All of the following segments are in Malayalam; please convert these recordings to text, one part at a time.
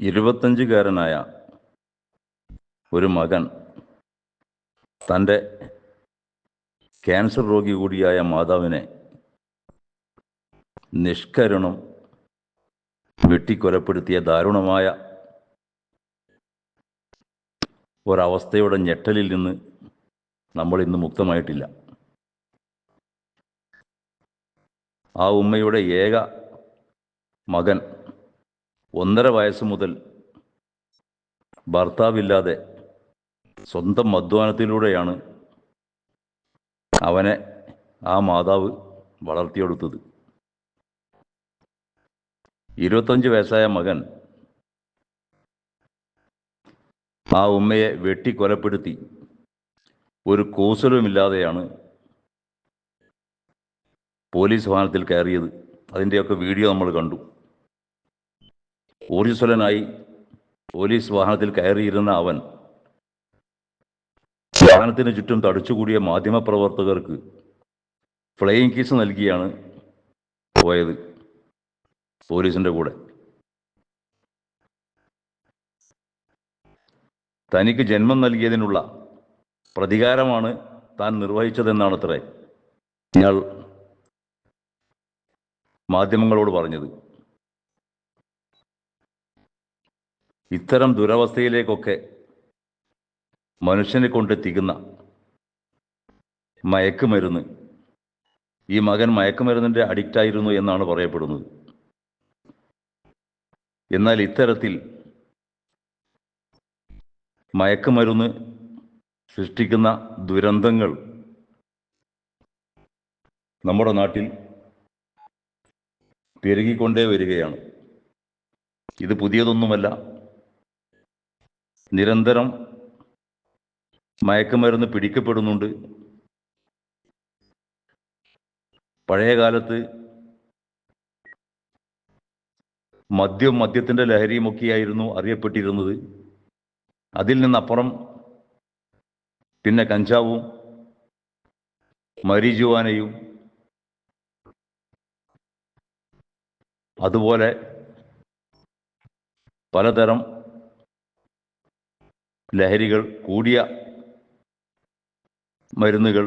ഇരുപത്തഞ്ചുകാരനായ ഒരു മകൻ തന്റെ ക്യാൻസർ രോഗി കൂടിയായ മാതാവിനെ നിഷ്കരുണം വെട്ടിക്കൊലപ്പെടുത്തിയ ദാരുണമായ ഒരവസ്ഥയുടെ ഞെട്ടലിൽ നിന്ന് നമ്മൾ ഇന്ന് മുക്തമായിട്ടില്ല. ആ ഉമ്മയുടെ ഏക മകൻ ഒന്നര വയസ്സ് മുതൽ ഭർത്താവില്ലാതെ സ്വന്തം അധ്വാനത്തിലൂടെയാണ് അവനെ ആ മാതാവ് വളർത്തിയെടുത്തത്. ഇരുപത്തഞ്ച് വയസ്സായ മകൻ ആ ഉമ്മയെ വെട്ടിക്കൊലപ്പെടുത്തി. ഒരു കൂസലുമില്ലാതെയാണ് പോലീസ് വാഹനത്തിൽ കയറിയത്. അതിന്റെയൊക്കെ വീഡിയോ നമ്മൾ കണ്ടു. ഊർജസ്വലനായി പോലീസ് വാഹനത്തിൽ കയറിയിരുന്ന അവൻ വാഹനത്തിന് ചുറ്റും തടിച്ചുകൂടിയ മാധ്യമപ്രവർത്തകർക്ക് ഫ്ലൈയിങ് കീസ് നൽകിയാണ് പോയത് പോലീസിന്റെ കൂടെ. തനിക്ക് ജന്മം നൽകിയതിനുള്ള പ്രതികാരമാണ് താൻ നിർവഹിച്ചതെന്നാണ് അത്രേ ഇയാൾ മാധ്യമങ്ങളോട് പറഞ്ഞത്. ഇത്തരം ദുരവസ്ഥയിലേക്കൊക്കെ മനുഷ്യനെ കൊണ്ടെത്തിക്കുന്ന മയക്കുമരുന്ന് ഈ മകൻ മയക്കുമരുന്നിന്റെ അഡിക്റ്റായിരുന്നു എന്നാണ് പറയപ്പെടുന്നത്. എന്നാൽ ഇത്തരത്തിൽ മയക്കുമരുന്ന് സൃഷ്ടിക്കുന്ന ദുരന്തങ്ങൾ നമ്മുടെ നാട്ടിൽ പെരുകിക്കൊണ്ടേ വരികയാണ്. ഇത് പുതിയതൊന്നുമല്ല. നിരന്തരം മയക്കുമരുന്ന് പിടിക്കപ്പെടുന്നുണ്ട്. പഴയ കാലത്ത് മദ്യം മദ്യത്തിന്റെ ലഹരിയുമൊക്കെയായിരുന്നു അറിയപ്പെട്ടിരുന്നത്. അതിൽ നിന്നപ്പുറം പിന്നെ കഞ്ചാവും മരിജുവാനയും അതുപോലെ പലതരം ലഹരികൾ കൂടിയ മരുന്നുകൾ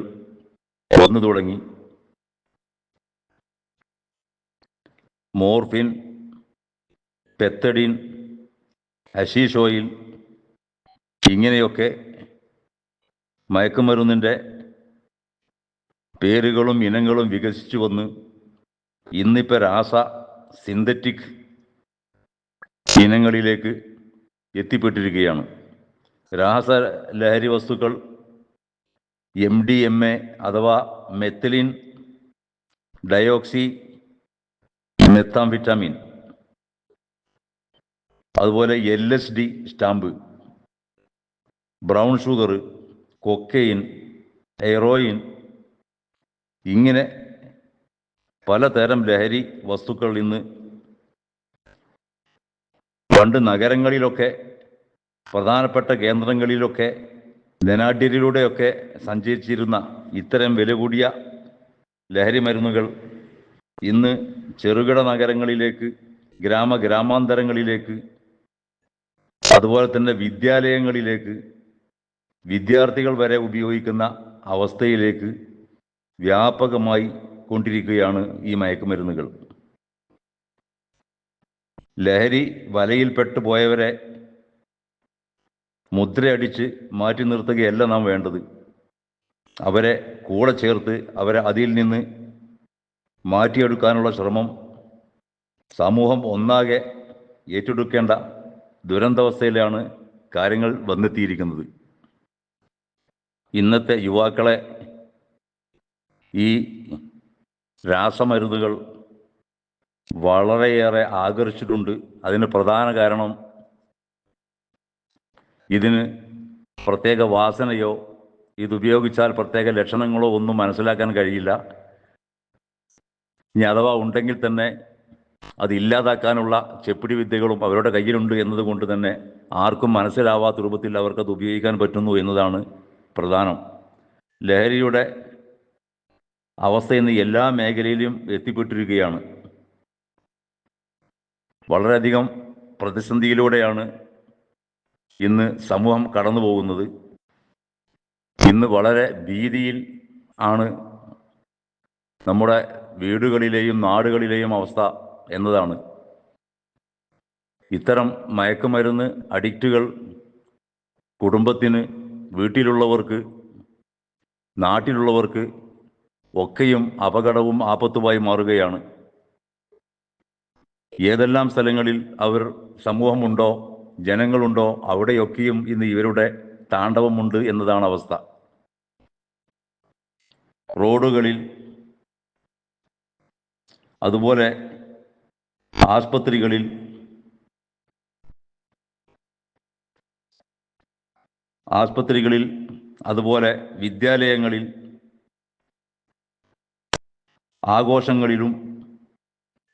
വന്നു തുടങ്ങി. മോർഫിൻ പെത്തഡിൻ ഹഷീഷ് ഓയിൽ ഇങ്ങനെയൊക്കെ മയക്കുമരുന്നിന്റെ പേരുകളും ഇനങ്ങളും വികസിച്ചു വന്ന് ഇന്നിപ്പോൾ രാസ സിന്തറ്റിക് ഇനങ്ങളിലേക്ക് എത്തിപ്പെട്ടിരിക്കുകയാണ്. രാസ ലഹരി വസ്തുക്കൾ എം ഡി എം എ അഥവാ മെത്തലിൻ ഡയോക്സി മെത്താംവിറ്റാമിൻ അതുപോലെ L S D stamp brown sugar cocaine heroin ഇങ്ങനെ പലതരം ലഹരി വസ്തുക്കൾ ഇന്ന് പണ്ട് നഗരങ്ങളിലൊക്കെ പ്രധാനപ്പെട്ട കേന്ദ്രങ്ങളിലൊക്കെ ധനാഢ്യരിലൂടെയൊക്കെ സഞ്ചരിച്ചിരുന്ന ഇത്തരം വില കൂടിയ ലഹരി മരുന്നുകൾ ഇന്ന് ചെറുകിട നഗരങ്ങളിലേക്ക് ഗ്രാമ ഗ്രാമാന്തരങ്ങളിലേക്ക് അതുപോലെ തന്നെ വിദ്യാലയങ്ങളിലേക്ക് വിദ്യാർത്ഥികൾ വരെ ഉപയോഗിക്കുന്ന അവസ്ഥയിലേക്ക് വ്യാപകമായി കൊണ്ടിരിക്കുകയാണ് ഈ മയക്കുമരുന്നുകൾ. ലഹരി വലയിൽപ്പെട്ടു പോയവരെ മുദ്രയടിച്ച് മാറ്റി നിർത്തുകയല്ല നാം വേണ്ടത്. അവരെ കൂടെ ചേർത്ത് അവരെ അതിൽ നിന്ന് മാറ്റിയെടുക്കാനുള്ള ശ്രമം സമൂഹം ഒന്നാകെ ഏറ്റെടുക്കേണ്ട ദുരന്തവസ്ഥയിലാണ് കാര്യങ്ങൾ വന്നെത്തിയിരിക്കുന്നത്. ഇന്നത്തെ യുവാക്കളെ ഈ രാസമരുന്നുകൾ വളരെയേറെ ആകർഷിച്ചിട്ടുണ്ട്. അതിന് പ്രധാന കാരണം ഇതിന് പ്രത്യേക വാസനയോ ഇതുപയോഗിച്ചാൽ പ്രത്യേക ലക്ഷണങ്ങളോ ഒന്നും മനസ്സിലാക്കാൻ കഴിയില്ല. ഇനി അഥവാ ഉണ്ടെങ്കിൽ തന്നെ അത് ഇല്ലാതാക്കാനുള്ള ചെപ്പിടി വിദ്യകളും അവരുടെ കയ്യിലുണ്ട് എന്നതുകൊണ്ട് തന്നെ ആർക്കും മനസ്സിലാവാത്ത രൂപത്തിൽ അവർക്കത് ഉപയോഗിക്കാൻ പറ്റുന്നു എന്നതാണ് പ്രധാനം. ലഹരിയുടെ അവസ്ഥ ഇന്ന് എല്ലാ മേഖലയിലും എത്തിപ്പെട്ടിരിക്കുകയാണ്. വളരെയധികം പ്രതിസന്ധിയിലൂടെയാണ് ഇന്ന് സമൂഹം കടന്നു പോകുന്നത് ഇന്ന് വളരെ ഭീതിയിൽ ആണ്. നമ്മുടെ വീടുകളിലെയും നാടുകളിലെയും അവസ്ഥ എന്നതാണ്. ഇത്തരം മയക്കുമരുന്ന് അഡിക്റ്റുകൾ കുടുംബത്തിന് വീട്ടിലുള്ളവർക്ക് നാട്ടിലുള്ളവർക്ക് ഒക്കെയും അപകടവും ആപത്തുമായി മാറുകയാണ്. ഏതെല്ലാം സ്ഥലങ്ങളിൽ അവർ സമൂഹമുണ്ടോ? ജനങ്ങളുണ്ടോ? അവിടെയൊക്കെയും ഇന്ന് ഇവരുടെ താണ്ഡവമുണ്ട് എന്നതാണ് അവസ്ഥ. റോഡുകളിൽ അതുപോലെ ആസ്പത്രികളിൽ ആസ്പത്രികളിൽ അതുപോലെ വിദ്യാലയങ്ങളിൽ ആഘോഷങ്ങളിലും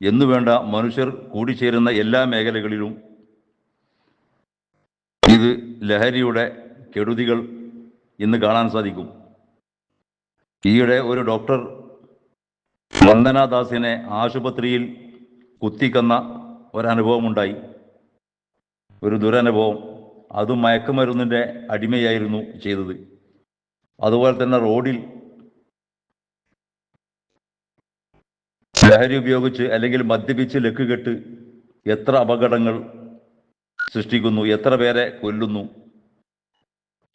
എന്നുവേണ്ട മനുഷ്യർ കൂടിച്ചേരുന്ന എല്ലാ മേഖലകളിലും ഇത് ലഹരിയുടെ കെടുതികൾ ഇന്ന് കാണാൻ സാധിക്കും. ഈയിടെ ഒരു ഡോക്ടർ വന്ദനാദാസിനെ ആശുപത്രിയിൽ കുത്തിക്കന്ന ഒരനുഭവമുണ്ടായി. ഒരു ദുരനുഭവം. അത് മയക്കുമരുന്നിന്റെ അടിമയായിരുന്നു ചെയ്തത്. അതുപോലെ തന്നെ റോഡിൽ ലഹരി ഉപയോഗിച്ച് അല്ലെങ്കിൽ മദ്യപിച്ച് ലക്കുകെട്ട് എത്ര അപകടങ്ങൾ സൃഷ്ടിക്കുന്നു. എത്ര പേരെ കൊല്ലുന്നു?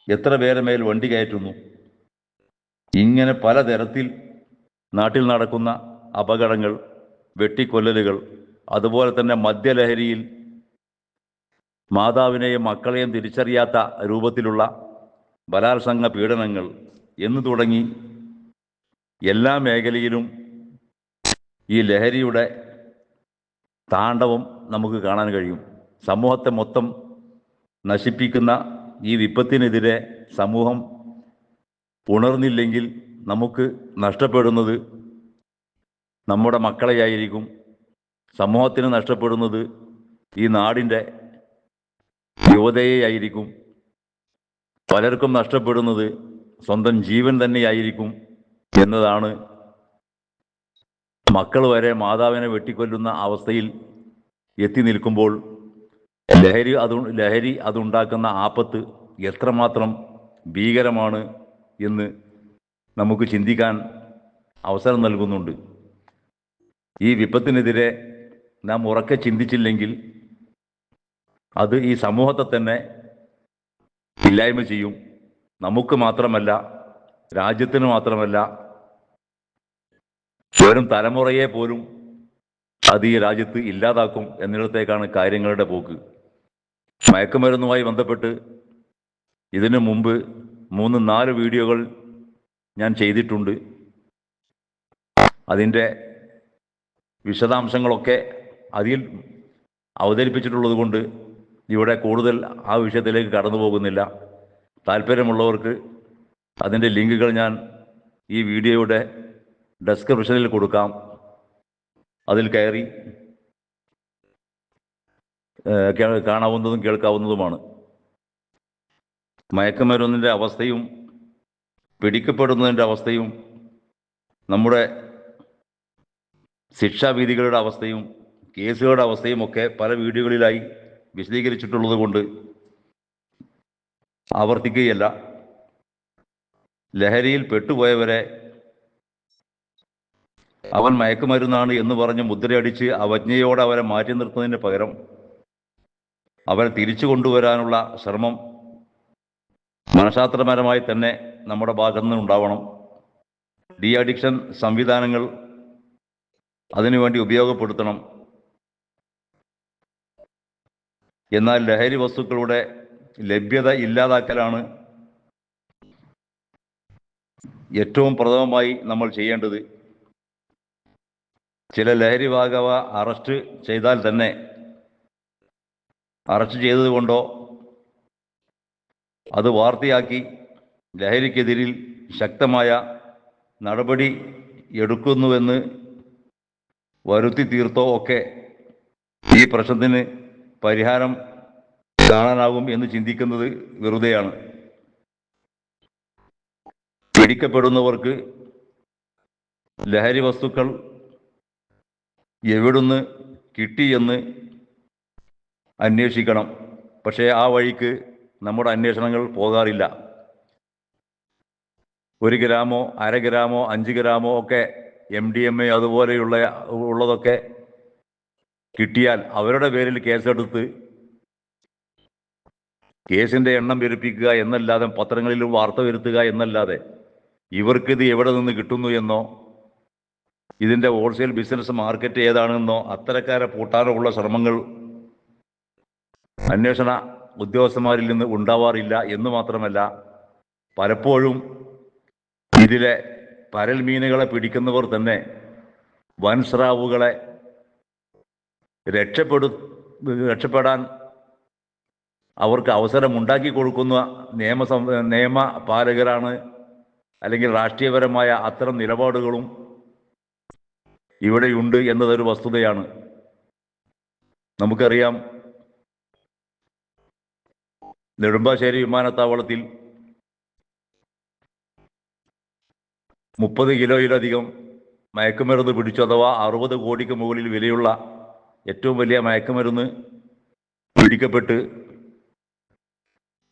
എത്ര പേരെ മേൽ വണ്ടി കയറ്റുന്നു? ഇങ്ങനെ പലതരത്തിൽ നാട്ടിൽ നടക്കുന്ന അപകടങ്ങൾ വെട്ടിക്കൊല്ലലുകൾ അതുപോലെ തന്നെ മദ്യലഹരിയിൽ മാതാവിനെയും മക്കളെയും തിരിച്ചറിയാത്ത രൂപത്തിലുള്ള ബലാത്സംഗ പീഡനങ്ങൾ എന്നു തുടങ്ങി എല്ലാ മേഖലയിലും ഈ ലഹരിയുടെ താണ്ഡവം നമുക്ക് കാണാൻ കഴിയും. സമൂഹത്തെ മൊത്തം നശിപ്പിക്കുന്ന ഈ വിപത്തിനെതിരെ സമൂഹം ഉണർന്നില്ലെങ്കിൽ നമുക്ക് നഷ്ടപ്പെടുന്നത് നമ്മുടെ മക്കളെയായിരിക്കും. സമൂഹത്തിന് നഷ്ടപ്പെടുന്നത് ഈ നാടിന്റെ യുവതയെയായിരിക്കും പലർക്കും നഷ്ടപ്പെടുന്നത് സ്വന്തം ജീവൻ തന്നെയായിരിക്കും എന്നതാണ്. മക്കൾ വരെ മാതാവിനെ വെട്ടിക്കൊല്ലുന്ന അവസ്ഥയിൽ എത്തി നിൽക്കുമ്പോൾ ലഹരി അത് ലഹരി അതുണ്ടാക്കുന്ന ആപത്ത് എത്രമാത്രം ഭീകരമാണ് എന്ന് നമുക്ക് ചിന്തിക്കാൻ അവസരം നൽകുന്നുണ്ട്. ഈ വിപത്തിനെതിരെ നാം ഉറക്കെ ചിന്തിച്ചില്ലെങ്കിൽ അത് ഈ സമൂഹത്തെ തന്നെ ഇല്ലായ്മ ചെയ്യും. നമുക്ക് മാത്രമല്ല രാജ്യത്തിന് മാത്രമല്ല വരും തലമുറയെ പോലും അത് ഈ രാജ്യത്ത് ഇല്ലാതാക്കും എന്നിടത്തേക്കാണ് കാര്യങ്ങളുടെ പോക്ക്. മയക്കുമരുന്നുമായി ബന്ധപ്പെട്ട് ഇതിനു മുമ്പ് മൂന്ന് നാല് വീഡിയോകൾ ഞാൻ ചെയ്തിട്ടുണ്ട്. അതിന്റെ വിശദാംശങ്ങളൊക്കെ അതിൽ അവതരിപ്പിച്ചിട്ടുള്ളത് കൊണ്ട് ഇവിടെ കൂടുതൽ ആ വിഷയത്തിലേക്ക് കടന്നു പോകുന്നില്ല. താല്പര്യമുള്ളവർക്ക് അതിന്റെ ലിങ്കുകൾ ഞാൻ ഈ വീഡിയോയുടെ ഡെസ്ക്രിപ്ഷനിൽ കൊടുക്കാം. അതിൽ കയറി കാണാവുന്നതും കേൾക്കാവുന്നതുമാണ്. മയക്കുമരുന്നിന്റെ അവസ്ഥയും പിടിക്കപ്പെടുന്നതിന്റെ അവസ്ഥയും നമ്മുടെ ശിക്ഷാവിധികളുടെ അവസ്ഥയും കേസുകളുടെ അവസ്ഥയും ഒക്കെ പല വീഡിയോകളിലായി വിശദീകരിച്ചിട്ടുള്ളത് കൊണ്ട് ആവർത്തിക്കുകയല്ല. ലഹരിയിൽ പെട്ടുപോയവരെ അവൻ മയക്കുമരുന്നാണ് എന്ന് പറഞ്ഞ് മുദ്രയടിച്ച് അവജ്ഞയോടെ അവരെ മാറ്റി നിർത്തുന്നതിന് പകരം അവരെ തിരിച്ചു കൊണ്ടുവരാനുള്ള ശ്രമം മനഃശാസ്ത്രപരമായി തന്നെ നമ്മുടെ ഭാഗത്തു നിന്നുണ്ടാവണം ഡി അഡിക്ഷൻ സംവിധാനങ്ങൾ അതിനുവേണ്ടി ഉപയോഗപ്പെടുത്തണം. എന്നാൽ ലഹരി വസ്തുക്കളുടെ ലഭ്യത ഇല്ലാതാക്കലാണ് ഏറ്റവും പ്രഥമമായി നമ്മൾ ചെയ്യേണ്ടത്. ചില ലഹരി ഭാഗവ അറസ്റ്റ് ചെയ്താൽ തന്നെ അറസ്റ്റ് ചെയ്തതുകൊണ്ടോ അത് വാർത്തയാക്കി ലഹരിക്കെതിരിൽ ശക്തമായ നടപടി എടുക്കുന്നുവെന്ന് വരുത്തി തീർത്തോ ഒക്കെ ഈ പ്രശ്നത്തിന് പരിഹാരം കാണാനാകും എന്ന് ചിന്തിക്കുന്നത് വെറുതെയാണ്. പിടിക്കപ്പെടുന്നവർക്ക് ലഹരി വസ്തുക്കൾ എവിടുന്ന് കിട്ടിയെന്ന് അന്വേഷിക്കണം. പക്ഷേ ആ വഴിക്ക് നമ്മുടെ അന്വേഷണങ്ങൾ പോകാറില്ല. ഒരു ഗ്രാമോ അര ഗ്രാമോ അഞ്ച് ഗ്രാമോ ഒക്കെ എം ഡി എം എ അതുപോലെയുള്ള ഉള്ളതൊക്കെ കിട്ടിയാൽ അവരുടെ പേരിൽ കേസെടുത്ത് കേസിന്റെ എണ്ണം പെരുപ്പിക്കുക എന്നല്ലാതെ പത്രങ്ങളിൽ വാർത്ത വരുത്തുക എന്നല്ലാതെ ഇവർക്കിത് എവിടെ നിന്ന് കിട്ടുന്നു എന്നോ ഇതിന്റെ ഹോൾസെയിൽ ബിസിനസ് മാർക്കറ്റ് ഏതാണെന്നോ അത്തരക്കാരെ പൂട്ടാനുള്ള ശ്രമങ്ങൾ അന്വേഷണ ഉദ്യോഗസ്ഥന്മാരിൽ നിന്ന് ഉണ്ടാവാറില്ല എന്ന് മാത്രമല്ല പലപ്പോഴും ഇതിലെ പരൽ മീനുകളെ പിടിക്കുന്നവർ തന്നെ വൻസ്രാവുകളെ രക്ഷപ്പെടു രക്ഷപ്പെടാൻ അവർക്ക് അവസരം ഉണ്ടാക്കി കൊടുക്കുന്ന നിയമ പാലകരാണ് അല്ലെങ്കിൽ രാഷ്ട്രീയപരമായ അത്തരം നിലപാടുകളും ഇവിടെയുണ്ട് എന്നതൊരു വസ്തുതയാണ്. നമുക്കറിയാം നെടുമ്പാശ്ശേരി വിമാനത്താവളത്തിൽ മുപ്പത് കിലോയിലധികം മയക്കുമരുന്ന് പിടിച്ചു അഥവാ അറുപത് കോടിക്ക് മുകളിൽ വിലയുള്ള ഏറ്റവും വലിയ മയക്കുമരുന്ന് പിടിക്കപ്പെട്ട്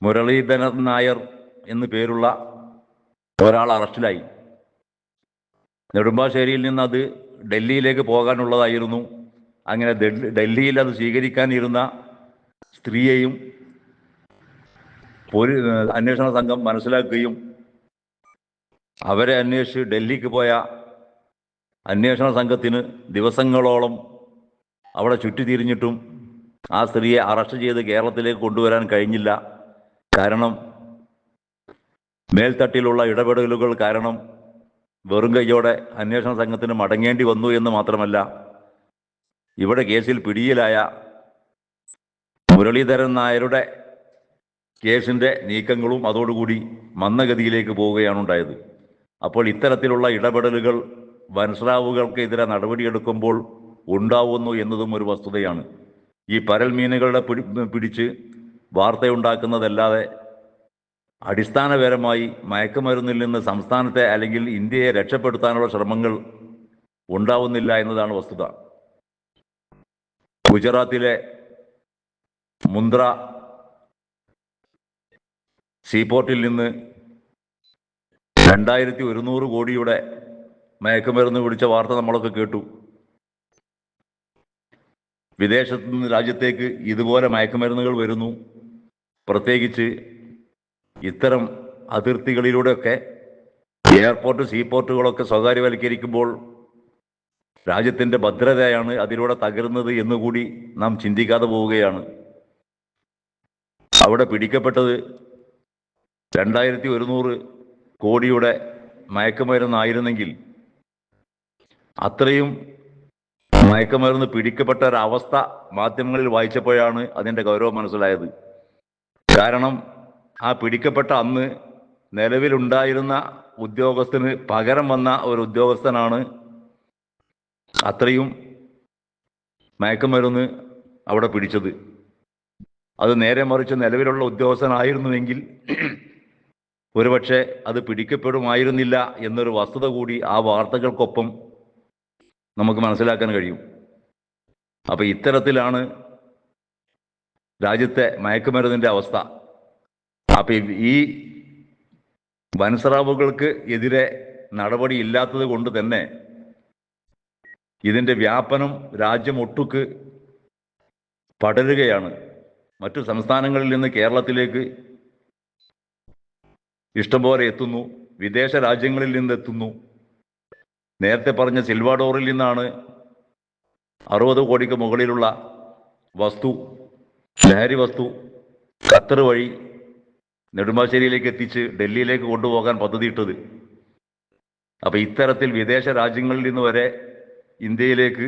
മുരളീധരൻ നായർ എന്നു പേരുള്ള ഒരാൾ അറസ്റ്റിലായി. നെടുമ്പാശ്ശേരിയിൽ നിന്ന് അത് ഡൽഹിയിലേക്ക് പോകാനുള്ളതായിരുന്നു. അങ്ങനെ ഡൽഹിയിൽ അത് സ്വീകരിക്കാനിരുന്ന സ്ത്രീയെയും പോലീ അന്വേഷണ സംഘം മനസ്സിലാക്കുകയും അവരെ അന്വേഷിച്ച് ഡൽഹിക്ക് പോയ അന്വേഷണ സംഘത്തിന് ദിവസങ്ങളോളം അവിടെ ചുറ്റിത്തിരിഞ്ഞിട്ടും ആ സ്ത്രീയെ അറസ്റ്റ് ചെയ്ത് കേരളത്തിലേക്ക് കൊണ്ടുവരാൻ കഴിഞ്ഞില്ല. കാരണം മേൽത്തട്ടിലുള്ള ഇടപെടലുകൾ കാരണം വെറും കൈയോടെ അന്വേഷണ സംഘത്തിന് മടങ്ങേണ്ടി വന്നു എന്ന് മാത്രമല്ല ഇവിടെ കേസിൽ പിടിയിലായ മുരളീധരൻ നായരുടെ കേസിന്റെ നീക്കങ്ങളും അതോടുകൂടി മന്ദഗതിയിലേക്ക് പോവുകയാണ് ഉണ്ടായത്. അപ്പോൾ ഇത്തരത്തിലുള്ള ഇടപെടലുകൾ വൻസ്രാവുകൾക്കെതിരെ നടപടിയെടുക്കുമ്പോൾ ഉണ്ടാവുന്നു എന്നതും ഒരു വസ്തുതയാണ്. ഈ പരൽ മീനുകളുടെ പിടി പിടിച്ച് വാർത്തയുണ്ടാക്കുന്നതല്ലാതെ അടിസ്ഥാനപരമായി മയക്കുമരുന്നിൽ നിന്ന് സംസ്ഥാനത്തെ അല്ലെങ്കിൽ ഇന്ത്യയെ രക്ഷപ്പെടുത്താനുള്ള ശ്രമങ്ങൾ ഉണ്ടാവുന്നില്ല എന്നതാണ് വസ്തുത. ഗുജറാത്തിലെ മുന്ദ്ര സീപോർട്ടിൽ നിന്ന് രണ്ടായിരത്തി ഒരുന്നൂറ് കോടിയുടെ മയക്കുമരുന്ന് പിടിച്ച വാർത്ത നമ്മളൊക്കെ കേട്ടു. വിദേശത്തു നിന്ന് രാജ്യത്തേക്ക് ഇതുപോലെ മയക്കുമരുന്നുകൾ വരുന്നു. പ്രത്യേകിച്ച് ഇത്തരം അതിർത്തികളിലൂടെയൊക്കെ എയർപോർട്ട് സീപോർട്ടുകളൊക്കെ സ്വകാര്യവൽക്കരിക്കുമ്പോൾ രാജ്യത്തിന്റെ ഭദ്രതയാണ് അതിലൂടെ തകരുന്നത് എന്നുകൂടി നാം ചിന്തിക്കാതെ പോവുകയാണ്. അവിടെ പിടിക്കപ്പെട്ടത് രണ്ടായിരത്തി ഒരുന്നൂറ് കോടിയുടെ മയക്കുമരുന്നായിരുന്നെങ്കിൽ അത്രയും മയക്കുമരുന്ന് പിടിക്കപ്പെട്ട ഒരവസ്ഥ മാധ്യമങ്ങളിൽ വായിച്ചപ്പോഴാണ് അതിന്റെ ഗൗരവം മനസ്സിലായത്. കാരണം ആ പിടിക്കപ്പെട്ട അന്ന് നിലവിലുണ്ടായിരുന്ന ഉദ്യോഗസ്ഥന് പകരം വന്ന ഒരു ഉദ്യോഗസ്ഥനാണ് അത്രയും മയക്കുമരുന്ന് അവിടെ പിടിച്ചത്. അത് നേരെ മറിച്ച് നിലവിലുള്ള ഉദ്യോഗസ്ഥനായിരുന്നുവെങ്കിൽ ഒരുപക്ഷെ അത് പിടിക്കപ്പെടുമായിരുന്നില്ല എന്നൊരു വസ്തുത കൂടി ആ വാർത്തകൾക്കൊപ്പം നമുക്ക് മനസ്സിലാക്കാൻ കഴിയും. അപ്പൊ ഇത്തരത്തിലാണ് രാജ്യത്തെ മയക്കുമരുന്നിന്റെ അവസ്ഥ. അപ്പൊ ഈ- വൻസ്രാവുകൾക്ക് എതിരെ നടപടി ഇല്ലാത്തത് കൊണ്ട് തന്നെ ഇതിന്റെ വ്യാപനം രാജ്യം ഒട്ടുക്ക് പടരുകയാണ്. മറ്റു സംസ്ഥാനങ്ങളിൽ നിന്ന് കേരളത്തിലേക്ക് ഇഷ്ടംപോലെ എത്തുന്നു. വിദേശ രാജ്യങ്ങളിൽ നിന്ന് എത്തുന്നു നേരത്തെ പറഞ്ഞ സിൽവാഡോറിൽ നിന്നാണ് അറുപത് കോടിക്ക് മുകളിലുള്ള വസ്തു ലഹരി വസ്തു ഖത്തർ വഴി നെടുമ്പാശ്ശേരിയിലേക്ക് എത്തിച്ച് ഡൽഹിയിലേക്ക് കൊണ്ടുപോകാൻ പദ്ധതിയിട്ടത് അപ്പൊ ഇത്തരത്തിൽ വിദേശ രാജ്യങ്ങളിൽ നിന്ന് വരെ ഇന്ത്യയിലേക്ക്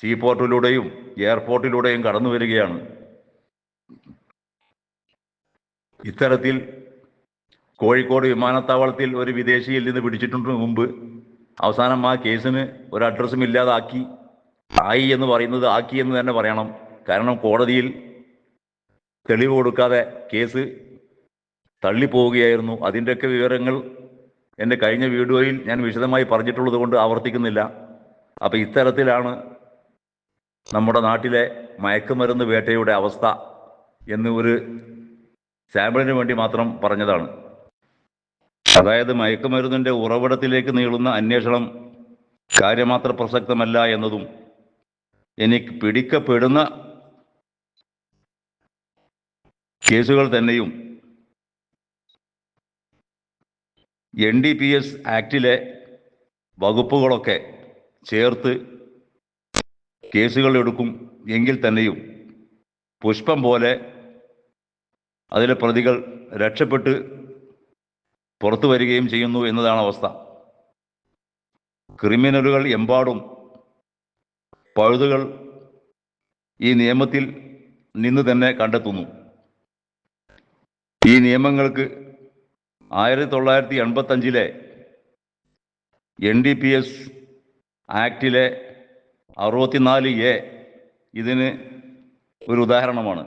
സീ പോർട്ടിലൂടെയും എയർപോർട്ടിലൂടെയും കടന്നു വരികയാണ്. ഇത്തരത്തിൽ കോഴിക്കോട് വിമാനത്താവളത്തിൽ ഒരു വിദേശിയിൽ നിന്ന് പിടിച്ചിട്ടുണ്ട് മുമ്പ്. അവസാനം ആ കേസിന് ഒരു അഡ്രസ്സും ഇല്ലാതാക്കി. ആയി എന്ന് പറയുന്നത് ആക്കി എന്ന് തന്നെ പറയണം. കാരണം കോടതിയിൽ തെളിവ് കൊടുക്കാതെ കേസ് തള്ളിപ്പോവുകയായിരുന്നു. അതിന്റെയൊക്കെ വിവരങ്ങൾ എന്റെ കഴിഞ്ഞ വീഡിയോയിൽ ഞാൻ വിശദമായി പറഞ്ഞിട്ടുള്ളത് കൊണ്ട് ആവർത്തിക്കുന്നില്ല. അപ്പം ഇത്തരത്തിലാണ് നമ്മുടെ നാട്ടിലെ മയക്കുമരുന്ന് വേട്ടയുടെ അവസ്ഥ എന്ന് ഒരു സാമ്പിളിന് വേണ്ടി മാത്രം പറഞ്ഞതാണ്. അതായത് മയക്കുമരുന്നിന്റെ ഉറവിടത്തിലേക്ക് നീളുന്ന അന്വേഷണം കാര്യമാത്ര പ്രസക്തമല്ല എന്നതും എനിക്ക് പിടിക്കപ്പെടുന്ന കേസുകൾ തന്നെയും എൻ ഡി പി എസ് ആക്ടിലെ വകുപ്പുകളൊക്കെ ചേർത്ത് കേസുകൾ എടുക്കും എങ്കിൽ തന്നെയും പുഷ്പം പോലെ അതിലെ പ്രതികൾ രക്ഷപ്പെട്ട് പുറത്തു വരികയും ചെയ്യുന്നു എന്നതാണ് അവസ്ഥ. ക്രിമിനലുകൾ എമ്പാടും പഴുതുകൾ ഈ നിയമത്തിൽ നിന്ന് തന്നെ കണ്ടെത്തുന്നു. ഈ നിയമങ്ങൾക്ക് ആയിരത്തി തൊള്ളായിരത്തി എൺപത്തഞ്ചിലെ എൻ ഡി പി എസ് ആക്ടിലെ അറുപത്തിനാല് എ ഇതിന് ഒരു ഉദാഹരണമാണ്.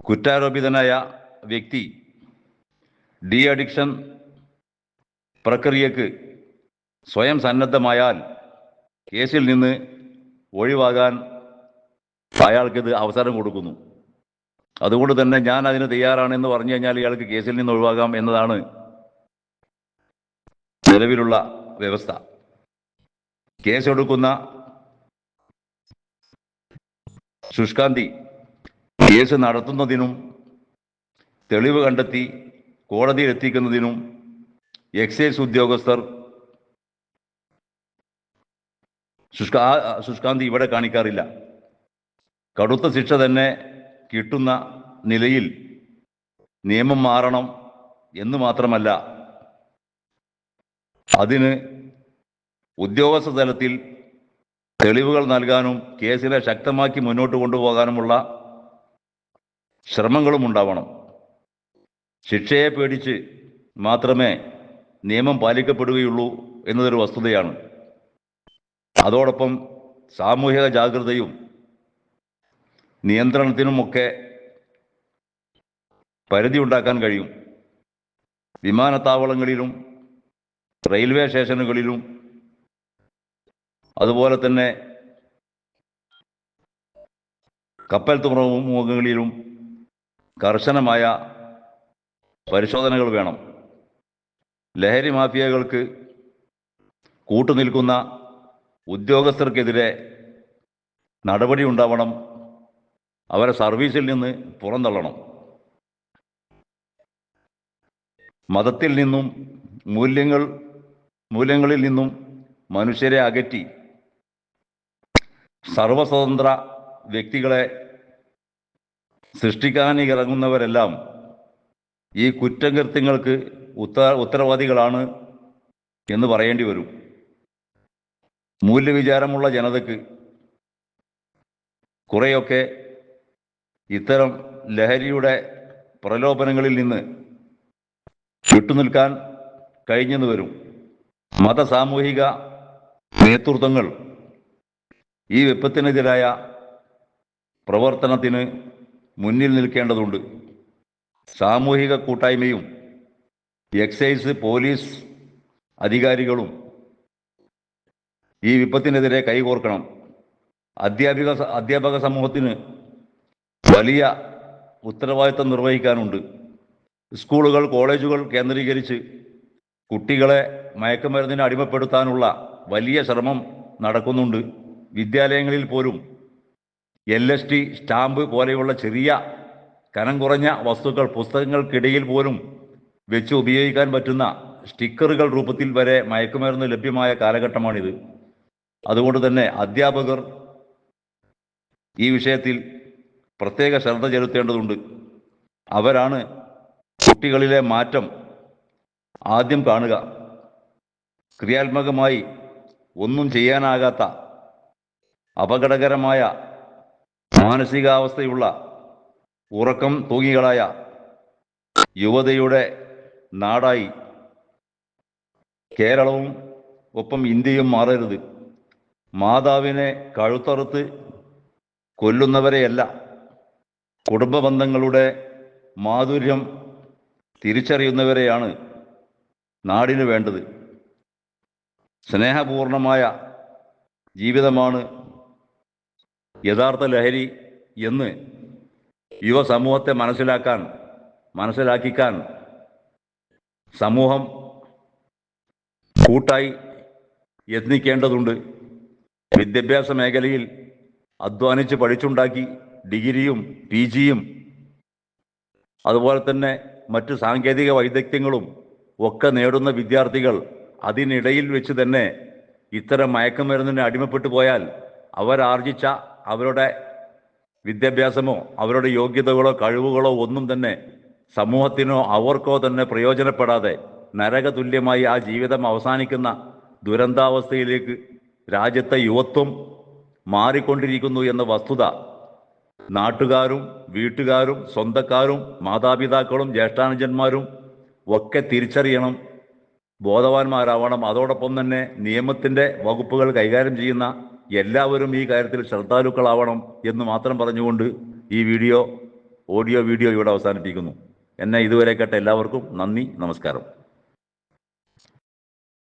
കുറ്റാരോപിതനായ വ്യക്തി ഡി അഡിക്ഷൻ പ്രക്രിയക്ക് സ്വയം സന്നദ്ധമായാൽ കേസിൽ നിന്ന് ഒഴിവാകാൻ അയാൾക്കിത് അവസരം കൊടുക്കുന്നു. അതുകൊണ്ട് തന്നെ ഞാൻ അതിന് തയ്യാറാണെന്ന് പറഞ്ഞു കഴിഞ്ഞാൽ ഇയാൾക്ക് കേസിൽ നിന്ന് ഒഴിവാകാം എന്നതാണ് നിലവിലുള്ള വ്യവസ്ഥ. കേസെടുക്കുന്ന ശുഷ്കാന്തി കേസ് നടത്തുന്നതിനും തെളിവ് കണ്ടെത്തി കോടതിയിൽ എത്തിക്കുന്നതിനും എക്സൈസ് ഉദ്യോഗസ്ഥർ ശുഷ്കാ ശുഷ്കാന്തി ഇവിടെ കാണിക്കാറില്ല. കടുത്ത ശിക്ഷ തന്നെ കിട്ടുന്ന നിലയിൽ നിയമം മാറണം എന്ന് മാത്രമല്ല അതിന് ഉദ്യോഗസ്ഥ തലത്തിൽ തെളിവുകൾ നൽകാനും കേസിനെ ശക്തമാക്കി മുന്നോട്ട് കൊണ്ടുപോകാനുമുള്ള ശ്രമങ്ങളും ഉണ്ടാവണം. ശിക്ഷയെ പേടിച്ച് മാത്രമേ നിയമം പാലിക്കപ്പെടുകയുള്ളൂ എന്നതൊരു വസ്തുതയാണ്. അതോടൊപ്പം സാമൂഹിക ജാഗ്രതയും നിയന്ത്രണത്തിനുമൊക്കെ പരിധി ഉണ്ടാക്കാൻ കഴിയും. വിമാനത്താവളങ്ങളിലും റെയിൽവേ സ്റ്റേഷനുകളിലും അതുപോലെ തന്നെ കപ്പൽ തുറമുഖങ്ങളിലും കർശനമായ പരിശോധനകൾ വേണം. ലഹരി മാഫിയകൾക്ക് കൂട്ടുനിൽക്കുന്ന ഉദ്യോഗസ്ഥർക്കെതിരെ നടപടി ഉണ്ടാവണം. അവരെ സർവീസിൽ നിന്ന് പുറന്തള്ളണം. മതത്തിൽ നിന്നും മൂല്യങ്ങൾ മൂല്യങ്ങളിൽ നിന്നും മനുഷ്യരെ അകറ്റി സർവസ്വതന്ത്ര വ്യക്തികളെ സൃഷ്ടിക്കാൻ ഇറങ്ങുന്നവരെല്ലാം ഈ കുറ്റകൃത്യങ്ങൾക്ക് ഉത്ത ഉത്തരവാദികളാണ് എന്ന് പറയേണ്ടി വരും. മൂല്യവിചാരമുള്ള ജനതയ്ക്ക് കുറേയൊക്കെ ഇത്തരം ലഹരിയുടെ പ്രലോഭനങ്ങളിൽ നിന്ന് വിട്ടുനിൽക്കാൻ കഴിഞ്ഞെന്ന് വരും. മത സാമൂഹിക നേതൃത്വങ്ങൾ ഈ വിപത്തിനെതിരായ പ്രവർത്തനത്തിന് മുന്നിൽ നിൽക്കേണ്ടതുണ്ട്. സാമൂഹിക കൂട്ടായ്മയും എക്സൈസ് പോലീസ് അധികാരികളും ഈ വിപത്തിനെതിരെ കൈകോർക്കണം. അധ്യാപിക അധ്യാപക സമൂഹത്തിന് വലിയ ഉത്തരവാദിത്തം നിർവഹിക്കാനുണ്ട്. സ്കൂളുകൾ കോളേജുകൾ കേന്ദ്രീകരിച്ച് കുട്ടികളെ മയക്കുമരുന്നിന് അടിമപ്പെടുത്താനുള്ള വലിയ ശ്രമം നടക്കുന്നുണ്ട്. വിദ്യാലയങ്ങളിൽ പോലും എൽ എസ് ടി സ്റ്റാമ്പ് പോലെയുള്ള ചെറിയ കനം കുറഞ്ഞ വസ്തുക്കൾ പുസ്തകങ്ങൾക്കിടയിൽ പോലും വെച്ച് ഉപയോഗിക്കാൻ പറ്റുന്ന സ്റ്റിക്കറുകൾ രൂപത്തിൽ വരെ മയക്കുമരുന്ന് ലഭ്യമായ കാലഘട്ടമാണിത്. അതുകൊണ്ട് തന്നെ അധ്യാപകർ ഈ വിഷയത്തിൽ പ്രത്യേക ശ്രദ്ധ ചെലുത്തേണ്ടതുണ്ട്. അവരാണ് കുട്ടികളിലെ മാറ്റം ആദ്യം കാണുക. ക്രിയാത്മകമായി ഒന്നും ചെയ്യാനാകാത്ത അപകടകരമായ മാനസികാവസ്ഥയുള്ള ഉറക്കം തൂങ്ങികളായ യുവതയുടെ നാടായി കേരളവും ഒപ്പം ഇന്ത്യയും മാറരുത്. മാതാവിനെ കഴുത്തറുത്ത് കൊല്ലുന്നവരെയല്ല. കുടുംബ ബന്ധങ്ങളുടെ മാധുര്യം തിരിച്ചറിയുന്നവരെയാണ് നാടിന് വേണ്ടത്. സ്നേഹപൂർണമായ ജീവിതമാണ് യഥാർത്ഥ ലഹരി എന്ന് യുവസമൂഹത്തെ മനസ്സിലാക്കാൻ മനസ്സിലാക്കിക്കാൻ സമൂഹം കൂട്ടായി യത്നിക്കേണ്ടതുണ്ട്. വിദ്യാഭ്യാസ മേഖലയിൽ അധ്വാനിച്ച് പഠിച്ചുണ്ടാക്കി ഡിഗ്രിയും പി ജിയും അതുപോലെ തന്നെ മറ്റ് സാങ്കേതിക വൈദഗ്ധ്യങ്ങളും ഒക്കെ നേടുന്ന വിദ്യാർത്ഥികൾ അതിനിടയിൽ വെച്ച് തന്നെ ഇത്തരം മയക്കുമരുന്നിന് അടിമപ്പെട്ടു പോയാൽ അവരാർജിച്ച അവരുടെ വിദ്യാഭ്യാസമോ അവരുടെ യോഗ്യതകളോ കഴിവുകളോ ഒന്നും തന്നെ സമൂഹത്തിനോ അവർക്കോ തന്നെ പ്രയോജനപ്പെടാതെ നരകതുല്യമായി ആ ജീവിതം അവസാനിക്കുന്ന ദുരന്താവസ്ഥയിലേക്ക് രാജ്യത്തെ യുവത്വം മാറിക്കൊണ്ടിരിക്കുന്നു എന്ന വസ്തുത നാട്ടുകാരും വീട്ടുകാരും സ്വന്തക്കാരും മാതാപിതാക്കളും ജ്യേഷ്ഠാനുജന്മാരും ഒക്കെ തിരിച്ചറിയണം ബോധവാന്മാരാവണം. അതോടൊപ്പം തന്നെ നിയമത്തിന്റെ വകുപ്പുകൾ കൈകാര്യം ചെയ്യുന്ന എല്ലാവരും ഈ കാര്യത്തിൽ ശ്രദ്ധാലുക്കളാവണം എന്ന് മാത്രം പറഞ്ഞുകൊണ്ട് ഈ വീഡിയോ ഓഡിയോ വീഡിയോ ഇവിടെ അവസാനിപ്പിക്കുന്നു. എന്നെ ഇതുവരെ കേട്ട എല്ലാവർക്കും നന്ദി നമസ്കാരം.